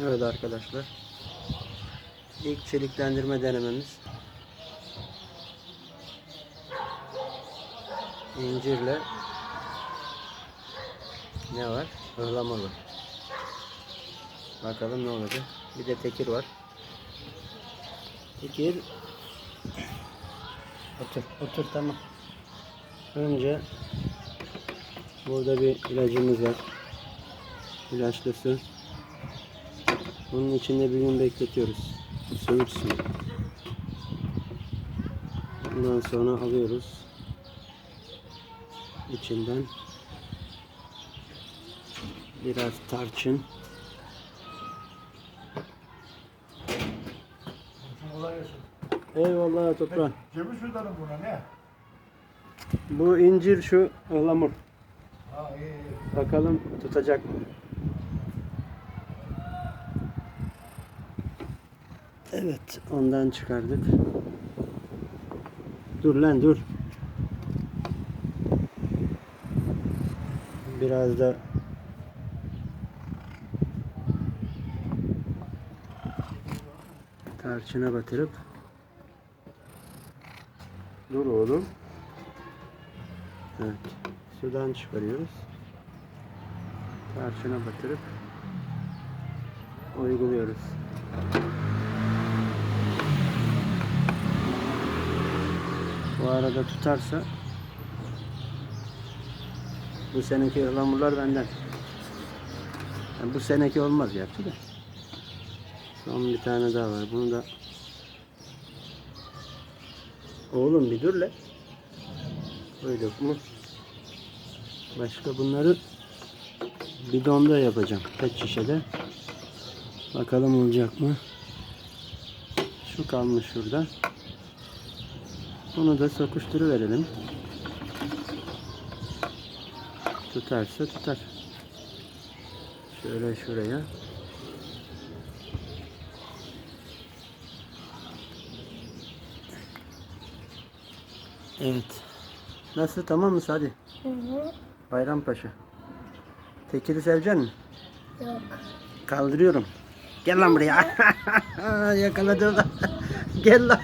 Evet arkadaşlar. İlk çeliklendirme denememiz. İncirle ne var? Var. Bakalım ne olacak. Bir de tekir var. Tekir Otur, otur tamam. Önce burada bir ilacımız var. İlaçlı su. Bunun içinde bir gün bekletiyoruz. Soğutsun. Ondan sonra alıyoruz. İçinden biraz tarçın. Eyvallah toprağım. Ceviz sudanı buna ne? Bu incir şu ıhlamur. Ha iyi iyi. Bakalım tutacak mı? Evet, ondan çıkardık. Dur lan dur. Biraz da tarçına batırıp Dur oğlum. Evet. Sudan çıkarıyoruz. Tarçına batırıp uyguluyoruz. Arada tutarsa bu seneki ıhlamurlar benden. Yani bu seneki olmaz gerçi de. Son bir tane daha var. Bunu da Oğlum bir dur le. Koyduk mu? Başka bunları bidonda yapacağım. Pet şişede. Bakalım olacak mı? Şu kalmış şurada. Bunu da sokuşturuverelim. Tutarsa tutar. Şöyle şuraya. Evet. Nasıl tamam mı Sadi? Hı hı. Bayrampaşa. Tekiri sevecek misin? Yok. Kaldırıyorum. Gel lan buraya. Yakaladım da. Gel lan.